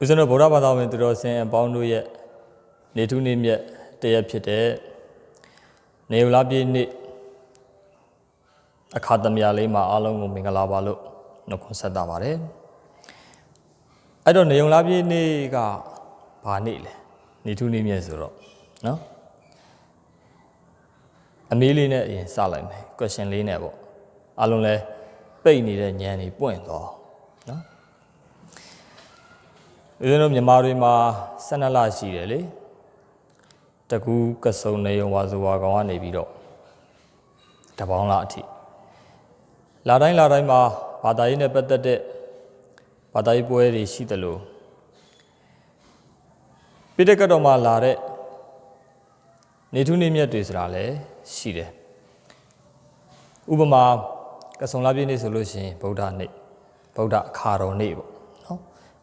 ဦးဇင်းတို့ဗုဒ္ဓဘာသာဝင်သူတော်စင်အပေါင်းတို့ရဲ့နေထုနေမြတ်တရက်ဖြစ်တဲ့နေဝလာပြည့်နေ့အခါသမယလေးမှာအားလုံးကိုမင်္ဂလာပါလို့နှုတ်ခွန်းဆက်တာပါတယ်အဲ့တော့နေုံလာပြည့်နေ့ကဘာနေ့လဲနေထုနေမြတ်ဆိုတော့နော်အမေးလေးနဲ့အရင်စလိုက်မယ် question လေးနဲ့ပေါ့အားလုံးလဲပိတ်နေတဲ့ဉာဏ်တွေပွင့်သွားနော် ဦးဇင်းတို့မြန်မာတွေမှာ12လရှိတယ်လေတကူးကစုံနေုံဝါဆိုဝါကောင်ကနေပြီးတော့တပေါင်းလအထိလာတိုင်းလာတိုင်းမှာဘာသာရေးနဲ့ပတ်သက်တဲ့ဘာသာရေးပွဲတွေရှိတယ်လို့ပိဋကတ်တော်မှာလာတဲ့နေထုနေမြတ်တွေဆိုတာလည်းရှိတယ်ဥပမာကစုံလပြည့်နေ့ဆိုလို့ရှိရင်ဗုဒ္ဓနေ့ဗုဒ္ဓအခါတော်နေ့ပေါ့နော်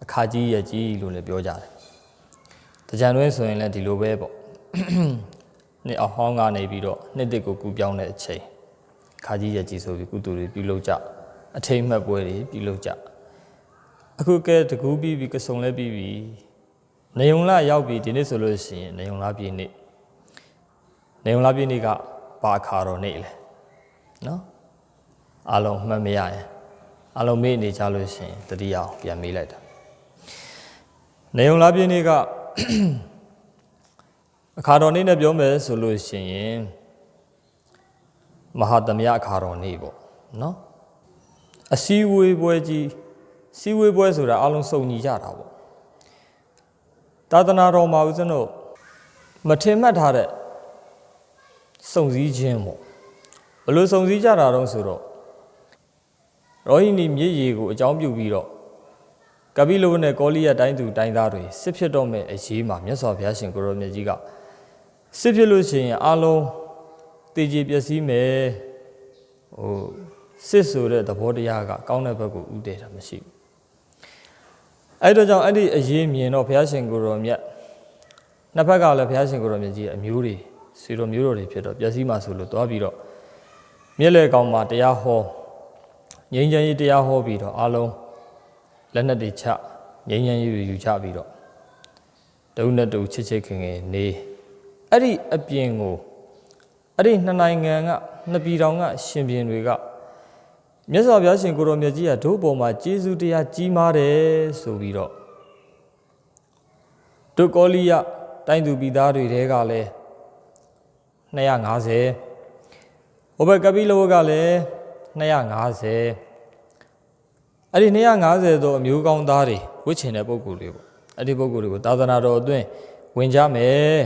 အခါကြီးရကြီးလို့လည်းပြောကြတယ်။တကြံတွင်းဆိုရင်လည်းဒီလိုပဲပေါ့။နှစ်အဟောင်းကနေပြီးတော့နှစ်တစ်ကိုကူပြောင်းတဲ့အချိန်အခါကြီးရကြီးဆိုပြီးကုသိုလ်တွေပြုလုပ်ကြအထိမ့်မှတ်ပွဲတွေပြုလုပ်ကြအခုကဲတကူးပြီးပြီးကစုံလဲပြီးပြီးနေုံလာရောက်ပြီးဒီနေ့ဆိုလို့ရှိရင်နေုံလာပြည့်နေ့နေုံလာပြည့်နေ့ကဘာအခါတော်နေ့လဲနော်အားလုံးမှတ်မရရင်အားလုံးမေ့နေကြလို့ရှိရင်တတိယအောင်ပြန်မေးလိုက်တာ နေုံလာပြင်းနေ့ကအခါတော်နေ့နဲ့ပြောမယ်ဆိုလို့ရှိရင်မဟာသမယအခါတော်နေ့ပေါ့နော်အစည်းအဝေးပွဲကြီးစည်းဝေးပွဲဆိုတာအလုံးစုံညီကြတာပေါ့သာသနာတော်မှာဦးဇင်းတို့မထင်မှတ်ထားတဲ့စုံစည်းခြင်းပေါ့ဘယ်လိုစုံစည်းကြတာတော့ဆိုတော့ရောဟိနီမြစ်ရီကိုအကြောင်းပြုပြီးတော့ ကပိလဝနဲ့ကောလိယတိုင်းသူတိုင်းသားတွေစစ်ဖြစ်တော့မဲ့အရေးမှာမြတ်စွာဘုရားရှင်ကိုရောမြတ်ကြီးကစစ်ဖြစ်လို့ရှိရင်အလုံးတည်ကြည်ပျက်စီးမယ်ဟိုစစ်ဆိုတဲ့သဘောတရားကကောင်းတဲ့ဘက်ကိုဥတည်တာမရှိဘူးအဲ့တော့ကြောင့်အဲ့ဒီအရေးမြင်တော့ဘုရားရှင်ကိုရောမြတ်နှစ်ဖက်ကလည်းဘုရားရှင်ကိုရောမြတ်ကြီးအမျိုးတွေဆွေတော်မျိုးတော်တွေဖြစ်တော့ပျက်စီးမှဆိုလို့တွားပြီးတော့မြက်လေကောင်မှာတရားဟောငြိမ်းချမ်းရေးတရားဟောပြီးတော့အလုံး လက်နက်တွေချငြိမ်းချမ်းရေးတွေယူချပြီးတော့တဦးနဲ့တဦးချစ်ချစ်ခင်ခင်နေအဲ့ဒီအပြင်ကိုအဲ့ဒီနှစ်နိုင်ငံကနှစ်ပြည်တော်ကရှင်ပြန်တွေကမြတ်စွာဘုရားရှင်ကိုရောမြတ်ကြီးကတို့ပေါ်မှာကျေးဇူးတရားကြီးမားတယ်ဆိုပြီးတော့တို့ကောလိယတိုင်းသူပြည်သားတွေတဲကလည်း250ဟိုဘက်ကပိလဝကလည်း250 အဲ့ဒီ250သောအမျိုးကောင်းသားတွေဝစ်ချင်တဲ့ပုံကိုယ်တွေပေါ့အဲ့ဒီပုံကိုယ်တွေကိုသာသနာတော်အတွင်းဝင်ကြမယ်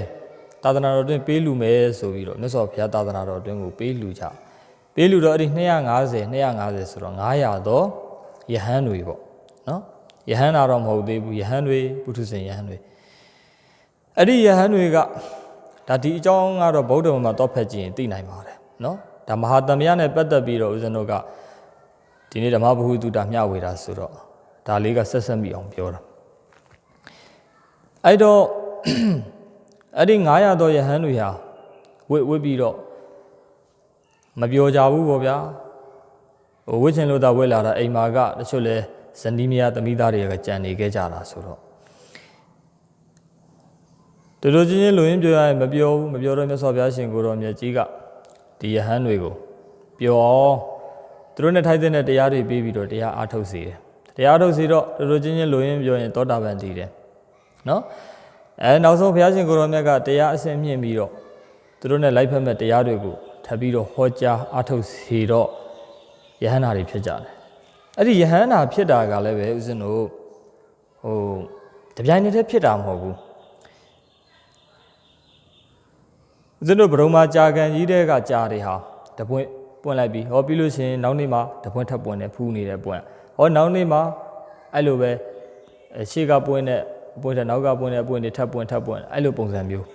သာသနာတော်အတွင်းပေးလူမယ်ဆိုပြီးတော့မြတ်စွာဘုရားသာသနာတော်အတွင်းကိုပေးလူကြပေးလူတော့အဲ့ဒီ250 250ဆိုတော့900သောယဟန်တွေပေါ့နော်ယဟန်တာတော့မဟုတ်သေးဘူးယဟန်တွေပုထုဇဉ်ယဟန်တွေအဲ့ဒီယဟန်တွေကဒါဒီအကြောင်းကတော့ဗုဒ္ဓဘာသာမှာတော့ဖက်ကြည့်ရင်သိနိုင်ပါတယ်နော်ဒါမဟာသမယနဲ့ပတ်သက်ပြီးတော့ဦးဇင်းတို့က ဒီနေ့ဓမ္မဘုဟုတုတာမျှဝေတာဆိုတော့ဒါလေးကဆက်ဆက်မိအောင်ပြောတာအဲ့တော့အဲ့ဒီ900တော့ယဟန်တွေဟာဝစ်ဝစ်ပြီးတော့မပြောကြဘူးပေါ့ဗျာဟိုဝစ်ချင်လို့သာဝစ်လာတာအိမ်မာကတချို့လဲဇနီးမယားသမီးသားတွေကကြံနေခဲ့ကြတာဆိုတော့တူတူချင်းချင်းလူရင်းပြောရရင်မပြောဘူးမပြောတော့မြတ်စွာဘုရားရှင်ကိုတော်မြတ်ကြီးကဒီယဟန်တွေကိုပြောအောင် သူတို့နဲ့ထိုက်တဲ့တရားတွေပြီးပြီးတော့တရားအားထုတ်စေတယ်။တရားထုတ်စေတော့တို့တို့ချင်းချင်းလိုရင်းပြောရင်သောတာပန်တည်တယ်။နော်။အဲနောက်ဆုံးဘုရားရှင်ကိုရောမြတ်ကတရားအစင်မြင့်ပြီးတော့သူတို့နဲ့လိုက်ဖက်မဲ့တရားတွေကိုထပ်ပြီးတော့ဟောကြားအားထုတ်စေတော့ယဟန္တာတွေဖြစ်ကြတယ်။အဲ့ဒီယဟန္တာဖြစ်တာကလည်းပဲဦးဇင်းတို့ဟိုတပြိုင်တည်းဖြစ်တာမဟုတ်ဘူး။ဦးဇင်းတို့ဗြဟ္မာကြာကန်ကြီးတဲ့ကကြာတွေဟာတပွင့် ပွင့်လိုက်ပြီဟောပြီးလို့ရှိရင်နောက်နေ့မှာတပွင့်ထပ်ပွင့်တယ်ဖူးနေတဲ့ပွင့်ဟောနောက်နေ့မှာအဲ့လိုပဲအဲရှေ့ကပွင့်တဲ့ပွင့်တဲ့နောက်ကပွင့်တဲ့ပွင့်တွေထပ်ပွင့်ထပ်ပွင့်အဲ့လိုပုံစံမျိုး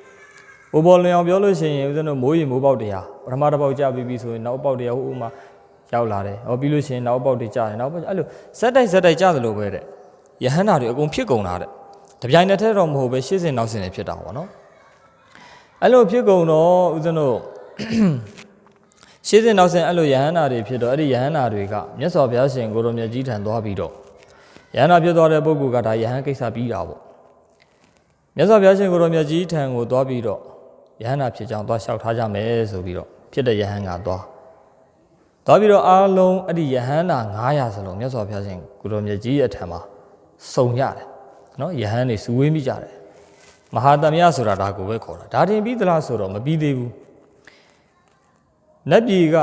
ဘိုးဘော်လွင်အောင်ပြောလို့ရှိရင်ဦးဇင်းတို့မိုးရီမိုးပေါက်တရားပထမတစ်ပေါက်ကြပြီးပြီဆိုရင်နောက်ပေါက်တရားဟိုဥမှာရောက်လာတယ်ဟောပြီးလို့ရှိရင်နောက်ပေါက်တွေကြာတယ်နောက်ပေါက်အဲ့လိုဇက်တိုက်ဇက်တိုက်ကြသလိုပဲတဲ့ယဟန္တာတွေအကုန်ဖြစ်ကုန်တာတဲ့တပြိုင်တည်းတည်းတော့မဟုတ်ပဲရှေ့စင်နောက်စင်တွေဖြစ်တာပေါ့နော်အဲ့လိုဖြစ်ကုန်တော့ဦးဇင်းတို့ ရှေးစဉ်နောက်စဉ်အဲ့လိုယဟန္တာတွေဖြစ်တော့အဲ့ဒီယဟန္တာတွေကမြတ်စွာဘုရားရှင်ကိုရောမြတ်ကြီးထံသွားပြီးတော့ယယဟန္တာဖြစ်သွားတဲ့ပုဂ္ဂိုလ်ကဒါယဟန်ကိစ္စပြီးတာပေါ့မြတ်စွာဘုရားရှင်ကိုရောမြတ်ကြီးထံကိုသွားပြီးတော့ယဟန္တာဖြစ်ကြောင်းသွားလျှောက်ထားကြမယ်ဆိုပြီးတော့ဖြစ်တဲ့ယဟန်ကသွားသွားပြီးတော့အားလုံးအဲ့ဒီယဟန္တာ900စလုံးမြတ်စွာဘုရားရှင်ကိုရောမြတ်ကြီးရဲ့ထံမှာစုံရတယ်နော်ယဟန်တွေစုဝေးမိကြတယ်မဟာတမယဆိုတာဒါကိုပဲခေါ်တာဒါတင်ပြီးသလားဆိုတော့မပြီးသေးဘူး နတ်ပြည်က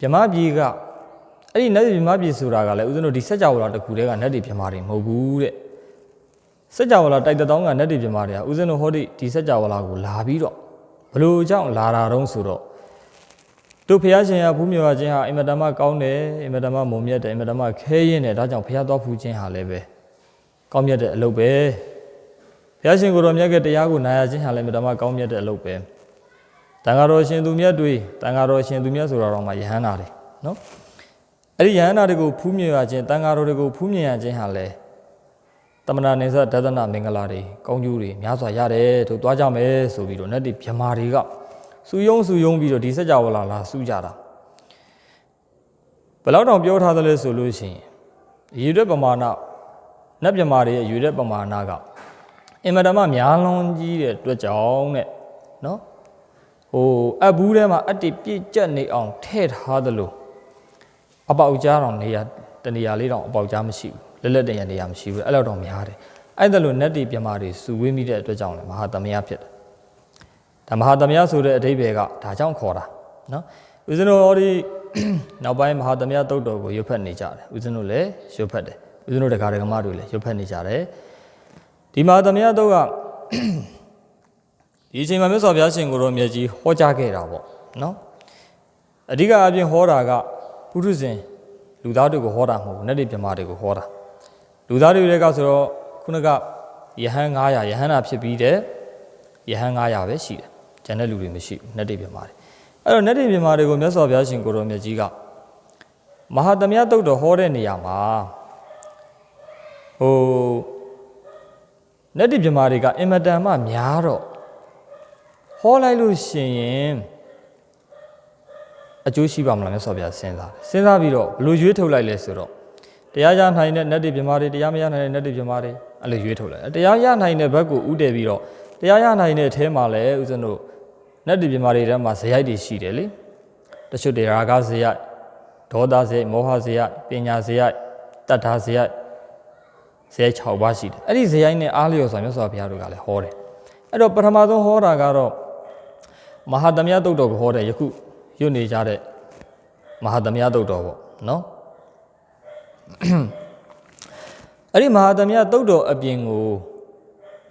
မြမပြည်ကအဲ့ဒီနတ်ပြည်မြမပြည်ဆိုတာကလည်းဦးဇင်းတို့ဒီစัจ java လာတစ်ခုတည်းကနတ်ပြည်မြမတွေမဟုတ်ဘူးတဲ့စัจ java လာတိုက်တဲ့တောင်းကနတ်ပြည်မြမတွေကဦးဇင်းတို့ဟောဒီဒီစัจ java လာကိုလာပြီးတော့ဘလို့ကြောင့်လာတာတုံးဆိုတော့တို့ဖះရှင်ရဘူးမြေဝခြင်းဟာအင်မတန်မှကောင်းတယ်အင်မတန်မှမုံမြတ်တယ်အင်မတန်မှခဲရင်တယ်ဒါကြောင့်ဖះတော်ဖူးခြင်းဟာလည်းပဲကောင်းမြတ်တဲ့အလုပ်ပဲဖះရှင်ကိုယ်တော်မြတ်ကတရားကိုနာရခြင်းဟာလည်းအင်မတန်မှကောင်းမြတ်တဲ့အလုပ်ပဲ တန်ဃာတော်ရှင်သူမြတ်တွေတန်ဃာတော်ရှင်သူမြတ်ဆိုတာတော့မှယဟန္တာတွေနော်အဲ့ဒီယဟန္တာတွေကိုဖူးမြင်ရခြင်းတန်ဃာတော်တွေကိုဖူးမြင်ရခြင်းဟာလဲတမနာနေသဒသနာမင်္ဂလာတွေကောင်းကျိုးတွေများစွာရတယ်တို့သွားကြမယ်ဆိုပြီးတော့နတ်ဒီမြမာတွေကစူယုံစူယုံပြီးတော့ဒီစัจ java လာလာစူးကြတာဘယ်တော့တောင်ပြောထားသလဲဆိုလို့ရှိရင်ရေရွက်ပမာဏနတ်မြမာတွေရဲ့ရေရွက်ပမာဏကအင်မတန်မှများလွန်ကြီးတဲ့အတွက်ကြောင့်တဲ့နော် ဟိုအဘူးထဲမှာအတ္တိပြည့်ကျက်နေအောင်ထည့်ထားသလိုအပေါက်ကြားတော့နေရတနေရာလေးတော့အပေါက်ကြားမရှိဘူးလက်လက်တရနေရာမရှိဘူးအဲ့လောက်တော့များတယ်အဲ့ဒါလို့နတ်တီပြမာတွေစုဝေးမိတဲ့အတွက်ကြောင့်လည်းမဟာသမယဖြစ်တယ်ဒါမဟာသမယဆိုတဲ့အဓိပ္ပာယ်ကဒါကြောင့်ခေါ်တာနော်ဦးဇင်းတို့ဟောဒီနောက်ပိုင်းမဟာသမယတုတ်တော်ကိုရွတ်ဖက်နေကြတယ်ဦးဇင်းတို့လည်းရွတ်ဖက်တယ်ဦးဇင်းတို့တက္ကရာကမတွေလည်းရွတ်ဖက်နေကြတယ်ဒီမဟာသမယတုတ်က ဒီအချိန်မှာမြတ်စွာဘုရားရှင်ကိုရောမြတ်ကြီးဟောကြားခဲ့တာပေါ့နော်အဓိကအပြင်ဟောတာကပုထုဇဉ်လူသားတွေကိုဟောတာမဟုတ်ဘူးနတ်တွေမြမာတွေကိုဟောတာလူသားတွေတွေကဆိုတော့ခုနကယဟန်900ယဟန်နာဖြစ်ပြီးတဲ့ယဟန်900ပဲရှိတယ်ကျန်တဲ့လူတွေမရှိဘူးနတ်တွေမြမာတွေအဲ့တော့နတ်တွေမြမာတွေကိုမြတ်စွာဘုရားရှင်ကိုရောမြတ်ကြီးကမဟာသမယတုတ်တော်ဟောတဲ့နေရာမှာဟိုနတ်တွေမြမာတွေကအင်မတန်မှများတော့ ဟောလိုက်လို့ရှိရင်အကျိုးရှိပါမလားမြတ်စွာဘုရားစဉ်းစားတယ်စဉ်းစားပြီးတော့ဘလို့ရွေးထုတ်လိုက်လဲဆိုတော့တရားရနိုင်တဲ့နတ်တွေပြမာတွေတရားမရနိုင်တဲ့နတ်တွေပြမာတွေအဲ့လိုရွေးထုတ်လိုက်တရားရနိုင်တဲ့ဘက်ကိုဥတည်ပြီးတော့တရားရနိုင်တဲ့အထဲမှာလည်းဦးဇင်းတို့နတ်တွေပြမာတွေထဲမှာဇယိုက်တွေရှိတယ်လေတချို့တရားကဇယိုက်ဒေါသဇယိုက်မောဟဇယိုက်ပညာဇယိုက်တတ္ထာဇယိုက်ဇယိုက်6ပါးရှိတယ်အဲ့ဒီဇယိုက်နဲ့အားလျော်စွာမြတ်စွာဘုရားတို့ကလည်းဟောတယ်အဲ့တော့ပထမဆုံးဟောတာကတော့ မဟာသမယတုတ်တော်ကိုဟောတယ်ယခုရွတ်နေကြတဲ့မဟာသမယတုတ်တော်ပေါ့နော်အဲ့ဒီမဟာသမယတုတ်တော်အပြင်ကို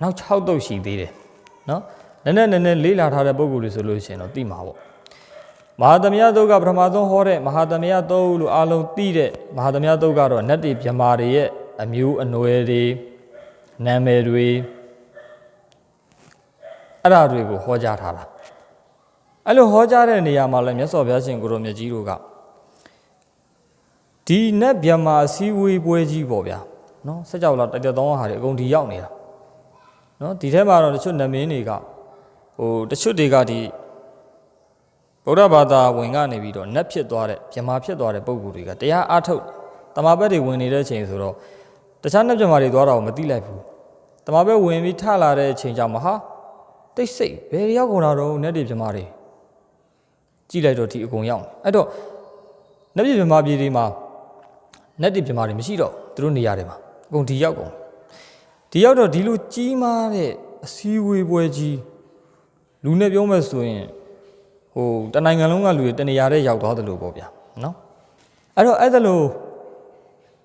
နောက်6တုတ်ရှိသေးတယ်နော်နည်းနည်းနည်းနည်းလေးလာထားတဲ့ပုံကိုယ်တွေဆိုလို့ရှိရင်တော့သိမှာပေါ့မဟာသမယတုတ်ကပထမဆုံးဟောတဲ့မဟာသမယတုတ်လို့အားလုံးသိတဲ့မဟာသမယတုတ်ကတော့နတ်တွေမြမာတွေရဲ့အမျိုးအနွယ်တွေနာမည်တွေအဲ့ဒါတွေကိုဟောကြားထားတာ အဲ့လိုဟောကြားတဲ့နေရာမှာလည်းမြတ်စွာဘုရားရှင်ကိုရောမြတ်ကြီးတို့ကဒီနတ်ဗျမာအစည်းဝေးပွဲကြီးပေါ့ဗျာနော်စကြောက်လာတိုက်တဲ့သောဟာတွေအကုန်ဒီရောက်နေတာနော်ဒီထဲမှာတော့တချို့နမင်းတွေကဟိုတချို့တွေကဒီဗုဒ္ဓဘာသာဝင်ကနေပြီးတော့နတ်ဖြစ်သွားတဲ့ဗျမာဖြစ်သွားတဲ့ပုံကိုယ်တွေကတရားအားထုတ်တမာဘက်တွေဝင်နေတဲ့အချိန်ဆိုတော့တခြားနတ်ဗျမာတွေသွားတာကိုမသိလိုက်ဘူးတမာဘက်ဝင်ပြီးထလာတဲ့အချိန်ကြောင့်မဟာတိတ်ဆိတ်ဘယ်ရောက်ကုန်တာတော့နတ်တွေဗျမာတွေ ကြည့်လိုက်တော့ဒီအကုန်ရောက်နေအဲ့တော့နတ်ပြည်မြမာပြည်တွေမှာနတ်ပြည်မြမာတွေမရှိတော့သူတို့နေရာတွေမှာအကုန်ဒီရောက်ကုန်ဒီရောက်တော့ဒီလိုကြီးမားတဲ့အစည်းအဝေးပွဲကြီးလူနဲ့ပြောမယ်ဆိုရင်ဟိုတနိုင်ငံလုံးကလူတွေတနေရာတဲ့ရောက်သွားတယ်လို့ပေါ့ဗျာနော်အဲ့တော့အဲ့ဒါလို့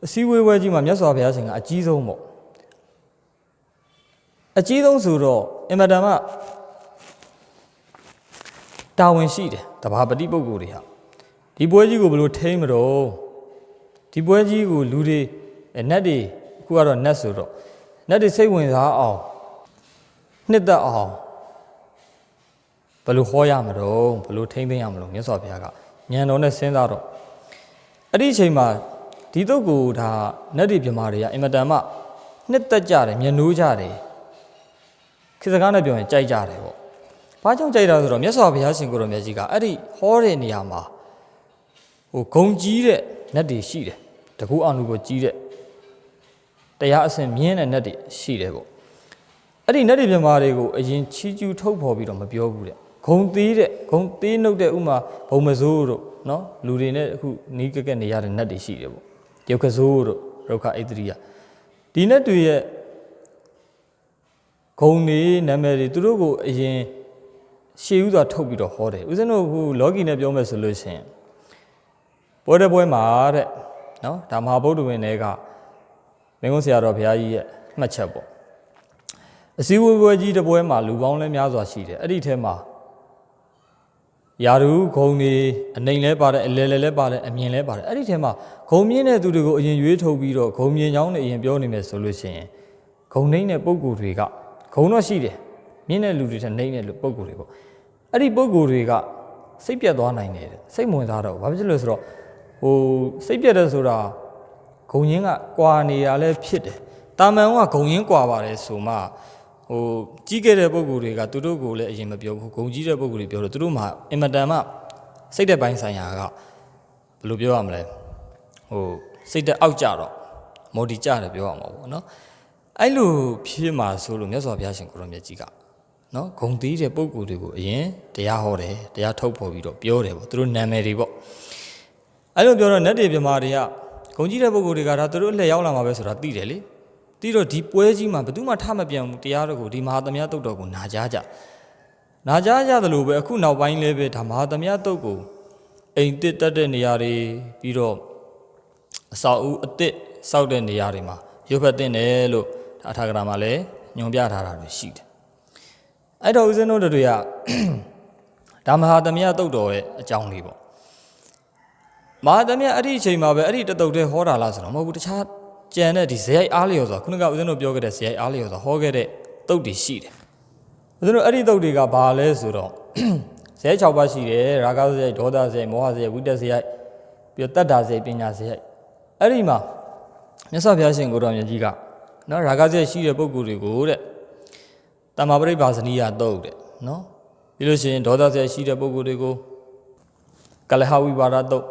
အစည်းအဝေးပွဲကြီးမှာမြတ်စွာဘုရားရှင်ကအကြီးဆုံးပေါ့အကြီးဆုံးဆိုတော့အင်မတန်မှ တာဝန်ရှိတယ်တဘာပတိပုဂ္ဂိုလ်တွေဟာဒီပွဲကြီးကိုဘယ်လိုထိမ့်မတော့ဒီပွဲကြီးကိုလူတွေအဲနတ်တွေအခုကတော့နတ်ဆိုတော့နတ်တွေစိတ်ဝင်စားအောင်နှစ်သက်အောင်ဘယ်လိုဟောရမတော့ဘယ်လိုထိမ့်သိမ်းရမလို့မြတ်စွာဘုရားကညံတော်နဲ့စဉ်းစားတော့အဲ့ဒီအချိန်မှာဒီတုတ်ကိုဒါနတ်တွေပြမာတွေကအင်မတန်မှနှစ်သက်ကြတယ်မျက်နှိုးကြတယ်ခေတ်စကားနဲ့ပြောရင်ကြိုက်ကြတယ်ပေါ့။ ဘာကြောင့်ကြိုက်တာဆိုတော့မြတ်စွာဘုရားရှင်ကိုရောမြတ်ကြီးကအဲ့ဒီဟောတဲ့နေရာမှာဟိုဂုံကြီးတဲ့နတ်တွေရှိတယ်။တကူအောင်လူကိုကြီးတဲ့တရားအစဉ်မြင်းတဲ့နတ်တွေရှိတယ်ပေါ့အဲ့ဒီနတ်တွေမြမာတွေကိုအရင်ချီကျူးထုတ်ဖော်ပြီးတော့မပြောဘူးတဲ့ဂုံသေးတဲ့ဂုံသေးနှုတ်တဲ့ဥမာဘုံမစိုးတို့နော်လူတွေနဲ့အခုနီးကက်ကက်နေရတဲ့နတ်တွေရှိတယ်ပေါ့ရုပ်ကစိုးတို့ရုက္ခဣတရိယဒီနတ်တွေရဲ့ဂုံတွေနာမည်တွေသူတို့ကိုအရင် ရှေးဥစွာထုတ်ပြီးတော့ဟောတယ်ဦးဇင်းတို့အခုလောကီနဲ့ပြောမယ်ဆိုလို့ရှိရင်ပွဲတဲ့ပွဲမှာတဲ့နော်ဒါမဟာဗုဒ္ဓဝင်တွေကမင်းကုန်းဆရာတော်ဘုရားကြီးရဲ့မှတ်ချက်ပေါ့အစည်းအဝေးပွဲကြီးတစ်ပွဲမှာလူပေါင်းလဲများစွာရှိတယ်အဲ့ဒီထဲမှာယာရုဂုံတွေအနေလဲပါတယ်အလဲလဲလဲပါတယ်အမြင်လဲပါတယ်အဲ့ဒီထဲမှာဂုံမြင့်တဲ့သူတွေကိုအရင်ရွေးထုတ်ပြီးတော့ဂုံမြင့်ချောင်းတွေအရင်ပြောနေမယ်ဆိုလို့ရှိရင်ဂုံနှိမ့်တဲ့ပုံကိုယ်တွေကဂုံတော့ရှိတယ်မြင့်တဲ့လူတွေထက်နှိမ့်တဲ့လူပုံကိုယ်တွေပေါ့ အဲ့ဒီပုံကိုယ်တွေကစိတ်ပြတ်သွားနိုင်တယ်တဲ့စိတ်မဝင်စားတော့ဘူးဘာဖြစ်လို့လဲဆိုတော့ဟိုစိတ်ပြတ်တယ်ဆိုတာဂုံရင်းကကွာနေရလဲဖြစ်တယ်တာမန်ကဂုံရင်းကွာပါတယ်ဆိုမှဟိုကြီးခဲ့တဲ့ပုံကိုယ်တွေကသူတို့ကိုလည်းအရင်မပြောဘူးဂုံကြီးတဲ့ပုံကိုယ်တွေပြောတော့သူတို့မှအင်မတန်မှစိတ်တဲ့ပိုင်းဆိုင်ရာကဘယ်လိုပြောရမလဲဟိုစိတ်တဲ့အောက်ကြတော့မော်ဒီကြတယ်ပြောရမှာပေါ့နော်အဲ့လိုဖြစ်မှာဆိုလို့မြတ်စွာဘုရားရှင်ကိုရောမြတ်ကြီးက နော်ဂုံသေးတဲ့ပုံကိုယ်တွေကိုအရင်တရားဟောတယ်တရားထုတ်ဖော်ပြီးတော့ပြောတယ်ပေါ့သူတို့နာမည်တွေပေါ့အဲ့လိုပြောတော့နတ်တွေမြမာတွေကဂုံကြီးတဲ့ပုံကိုယ်တွေကဒါသူတို့လှည့်ရောက်လာမှာပဲဆိုတာသိတယ်လေသိတော့ဒီပွဲကြီးမှာဘယ်သူမှထမပြန်ဘူးတရားတော်ကိုဒီမဟာသမယတုတ်တော်ကိုနာကြားကြနာကြားကြသလိုပဲအခုနောက်ပိုင်းလည်းပဲဒါမဟာသမယတုတ်ကိုအိမ်တစ်တက်တဲ့နေရာတွေပြီးတော့အဆောက်အဦအသစ်စောက်တဲ့နေရာတွေမှာရုပ်ဖက်တင်တယ်လို့အထာဂရမှာလည်းညွန်ပြထားတာတွေရှိတယ် အဲ့တော့ဦးဇင်းတို့တွေကဒါမဟာသမယတုတ်တော်ရဲ့အကြောင်းလေးပေါ့မဟာသမယအဲ့ဒီအချိန်မှာပဲအဲ့ဒီတတုတ်တဲ့ဟောတာလားဆိုတော့မဟုတ်ဘူးတခြားကြံတဲ့ဒီဇေယိုက်အားလျော်ဆိုတာခုနကဦးဇင်းတို့ပြောခဲ့တဲ့ဇေယိုက်အားလျော်ဆိုတာဟောခဲ့တဲ့တုတ်တွေရှိတယ်ဦးဇင်းတို့အဲ့ဒီတုတ်တွေကဘာလဲဆိုတော့ဇေယိုက်6ပါးရှိတယ်ရာဂဇေယိုက်ဒေါသဇေယိုက်မောဟဇေယိုက်ဝိတ္တဇေယိုက်ပြီးတော့တတ္တာဇေယိုက်ပညာဇေယိုက်အဲ့ဒီမှာမြတ်စွာဘုရားရှင်ကိုတော်မြတ်ကြီးကနော်ရာဂဇေယိုက်ရှိတဲ့ပုဂ္ဂိုလ်တွေကိုတဲ့ တမ္မာပရိပါဇနီယတုတ်တဲ့နော်ပြီးလို့ရှိရင်ဒေါသဇေယိုက်ရှိတဲ့ပုဂ္ဂိုလ်တွေကိုကလဟဝိပါဒတုတ်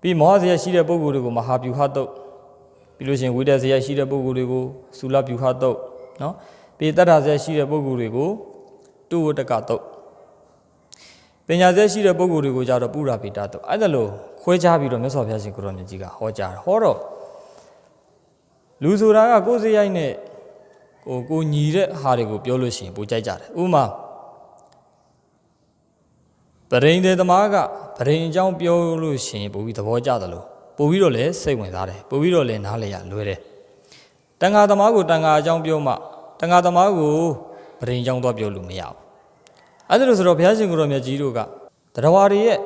ပြီးမောဟဇေယိုက်ရှိတဲ့ပုဂ္ဂိုလ်တွေကိုမဟာဗျူဟာတုတ်ပြီးလို့ရှိရင်ဝိတ္တဇေယရှိတဲ့ပုဂ္ဂိုလ်တွေကိုသုလပြုခတုတ်နော်ပြီးတတ္ထဇေရှိတဲ့ပုဂ္ဂိုလ်တွေကိုတုဝတ္တကတုတ်ပညာဇေရှိတဲ့ပုဂ္ဂိုလ်တွေကိုကြတော့ပုရာပိတတုတ်အဲ့ဒါလို့ခွဲခြားပြီးတော့မြတ်စွာဘုရားရှင်ကိုရောမြတ်ကြီးကဟောကြားတယ်ဟောတော့လူဆိုတာကကိုယ်စရိုက်နဲ့ ဟိုကိုညီတဲ့ဟာတွေကိုပြောလို့ရှိရင်ပိုကြိုက်ကြတယ်ဥပမာပရိန်တဲ့သမားကပရိန်အကြောင်းပြောလို့ရှိရင်ပိုပြီးသဘောကျတယ်လို့ပို့ပြီးတော့လည်းစိတ်ဝင်စားတယ်ပို့ပြီးတော့လည်းနားလည်ရလွယ်တယ်တန်ဃာသမားကိုတန်ဃာအကြောင်းပြောမှတန်ဃာသမားကိုပရိန်အကြောင်းသွားပြောလို့မရဘူးအဲ့ဒါလို့ဆိုတော့ဘုရားရှင်ကိုရောမြတ်ကြီးတို့ကတရားဝါတွေရဲ့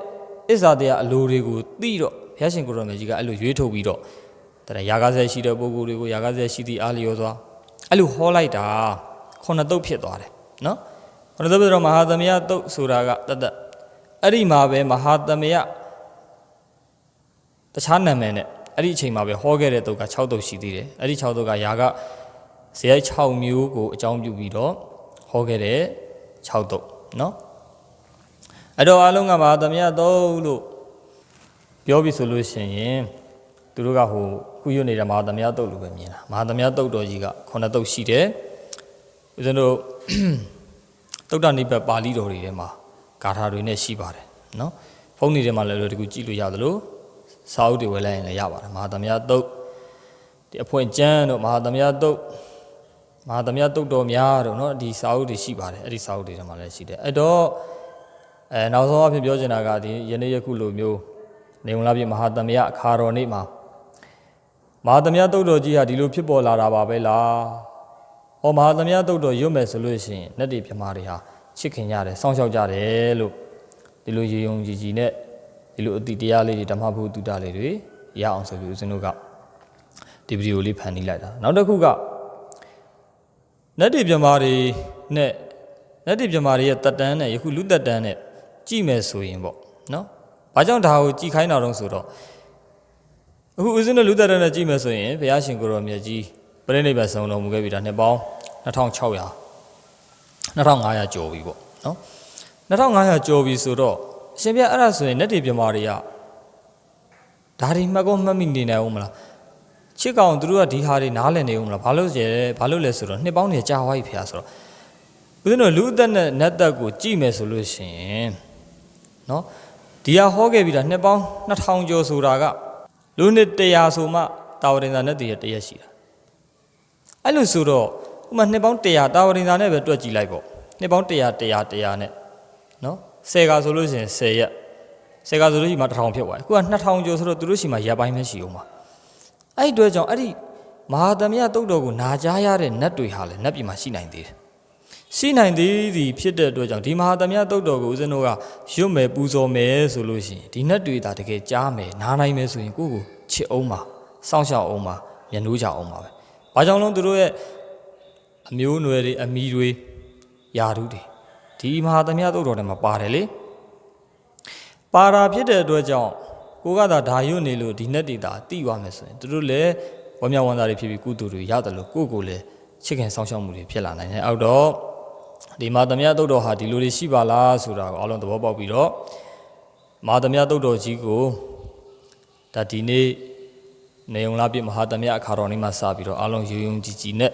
အစ္ဆာတရားအလိုတွေကိုသိတော့ဘုရားရှင်ကိုရောမြတ်ကြီးကအဲ့လိုရွေးထုတ်ပြီးတော့တရားယာကဆက်ရှိတဲ့ပုဂ္ဂိုလ်တွေကိုယာကဆက်ရှိသည့်အားလျော်စွာ အဲ့လိုဟောလိုက်တာခုနှစ်တုပ်ဖြစ်သွားတယ်နော်ခုနှစ်တုပ်ဆိုတော့မဟာသမယတုပ်ဆိုတာကတသက်အဲ့ဒီမှာပဲမဟာသမယတခြားနာမည်နဲ့အဲ့ဒီအချိန်မှာပဲဟောခဲ့တဲ့တုပ်က6တုပ်ရှိသေးတယ်အဲ့ဒီ6တုပ်ကယာကဇယိုက်6မျိုးကိုအကြောင်းပြုပြီးတော့ဟောခဲ့တဲ့6တုပ်နော်အဲ့တော့အားလုံးကမဟာသမယတုပ်လို့ပြောပြီဆိုလို့ရှိရင်သူတို့ကဟို ခုရွနေတဲ့မဟာသမယတုတ်လိုပဲမြင်တာမဟာသမယတုတ်တော်ကြီးကခုနှစ်တုတ်ရှိတယ်ဦးဇင်းတို့တုတ်တနိဗ္ဗာန်ပါဠိတော်တွေထဲမှာဂါထာတွေနဲ့ရှိပါတယ်နော်ဖုန်းတွေထဲမှာလည်းတကူကြည့်လို့ရသလိုစာအုပ်တွေဝယ်လိုက်ရင်လည်းရပါတယ်မဟာသမယတုတ်ဒီအဖွင့်ကျမ်းတို့မဟာသမယတုတ်မဟာသမယတုတ်တော်များတို့နော်ဒီစာအုပ်တွေရှိပါတယ်အဲ့ဒီစာအုပ်တွေထဲမှာလည်းရှိတယ်အဲ့တော့အဲနောက်ဆုံးအဖြစ်ပြောချင်တာကဒီယနေ့ယခုလိုမျိုးနေုံလာပြမဟာသမယအခါတော်နေ့မှာ မဟာသမယတုတ်တော်ကြီးဟာဒီလိုဖြစ်ပေါ်လာတာပါပဲလားဟောမဟာသမယတုတ်တော်ရွတ်မယ်ဆိုလို့ရှိရင်နတ်တွေပြမာတွေဟာချစ်ခင်ကြတယ်စောင့်ရှောက်ကြတယ်လို့ဒီလိုရေယုံကြည်ကြည်နဲ့ဒီလိုအတိတရားလေးတွေဓမ္မဘုဒ္ဓတာလေးတွေရအောင်ဆိုပြီးဦးဇင်းတို့ကဒီဗီဒီယိုလေးဖန်တီးလိုက်တာနောက်တစ်ခုကနတ်တွေပြမာတွေနဲ့နတ်တွေပြမာတွေရဲ့တက်တန်းနဲ့ယခုလူတက်တန်းနဲ့ကြည့်မယ်ဆိုရင်ပေါ့နော်။ဘာကြောင့်ဒါကိုကြည်ခိုင်းတာတော့ဆိုတော့ အခုဦးဇင်းတို့လူသက်တဲ့နဲ့ကြည့်မယ်ဆိုရင်ဘုရားရှင်ကိုရောမြတ်ကြီးပြိဋိဘတ်ဆုံးတော်မူခဲ့ပြီဒါနှစ်ပေါင်း2600 2500ကျော်ပြီပေါ့နော်2500ကျော်ပြီဆိုတော့အရှင်ဘုရားအဲ့ဒါဆိုရင်နတ်တွေပြမာတွေကဒါတွေမှတ်ကောမှတ်မိနေနိုင်ဦးမလားချစ်ကောင်သူတို့ကဒီဟာတွေနားလည်နေဦးမလားဘာလို့ကျဲဘာလို့လဲဆိုတော့နှစ်ပေါင်းနေကြာသွားပြီဖေဟာဆိုတော့ဦးဇင်းတို့လူအသက်နဲ့နတ်သက်ကိုကြည့်မယ်ဆိုလို့ရှိရင်နော်ဒီဟာဟောခဲ့ပြီးတာနှစ်ပေါင်း2000ကျော်ဆိုတာက လူနှစ်100ဆိုမှတာဝရင်သာနဲ့တည်းရတရက်ရှိတာအဲ့လိုဆိုတော့ဥမာနှစ်ပေါင်း100တာဝရင်သာနဲ့ပဲတွက်ကြည့်လိုက်ပေါ့နှစ်ပေါင်း100 100 100နဲ့နော်10ကဆိုလို့ရှိရင်10ရက်10ကဆိုလို့ရှိမှ1000ဖြစ်သွားတယ်အခုက2000ကျော်ဆိုတော့သူတို့ရှိမှရပ်ပိုင်းပဲရှိအောင်ပါအဲ့ဒီအတွက်ကြောင့်အဲ့ဒီမဟာသမယတုတ်တော်ကိုနာကြားရတဲ့နတ်တွေဟာလည်းနတ်ပြည်မှာရှိနိုင်သေးတယ်။ ရှိနိုင်သေးသည်ဖြစ်တဲ့အတွက်ကြောင့်ဒီမဟာသမယတုတ်တော်ကိုဦးဇင်းတို့ကရွတ်မယ်ပူဇော်မယ်ဆိုလို့ရှိရင်ဒီနတ်တွေဒါတကယ်ကြားမယ်နားနိုင်မယ်ဆိုရင်ကိုယ့်ကိုချစ်အောင်ပါစောင့်ရှောက်အောင်ပါမျက်နှိုးကြအောင်ပါပဲ။ဘာကြောင့်လဲသူတို့ရဲ့အမျိုးအနွယ်တွေအမိတွေယာရုတွေဒီမဟာသမယတုတ်တော်ထဲမှာပါတယ်လေ။ပါရာဖြစ်တဲ့အတွက်ကြောင့်ကိုကသာဓာရွတ်နေလို့ဒီနက်တွေတာတိသွားမယ်ဆိုရင်သူတို့လည်းဝမ်းမြောက်ဝမ်းသာတွေဖြစ်ပြီးကုသိုလ်တွေရတယ်လို့ကိုယ့်ကိုယ်လည်းချစ်ခင်ဆောင်ရှောက်မှုတွေဖြစ်လာနိုင်တယ်အောက်တော့ ဒီမာသမယတုတ်တော်ဟာဒီလိုတွေရှိပါလားဆိုတာကိုအလုံးသဘောပေါက်ပြီးတော့မာသမယတုတ်တော်ကြီးကိုဒါဒီနေ့နေုံလာပြမဟာသမယအခါတော်နေ့မှာစပြီးတော့အလုံးယုံယုံကြည်ကြည်နဲ့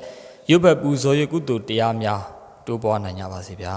ရုပ်ဘက်ပူဇော်ရကုသိုလ်တရားများတိုးပွားနိုင်ကြပါစေဗျာ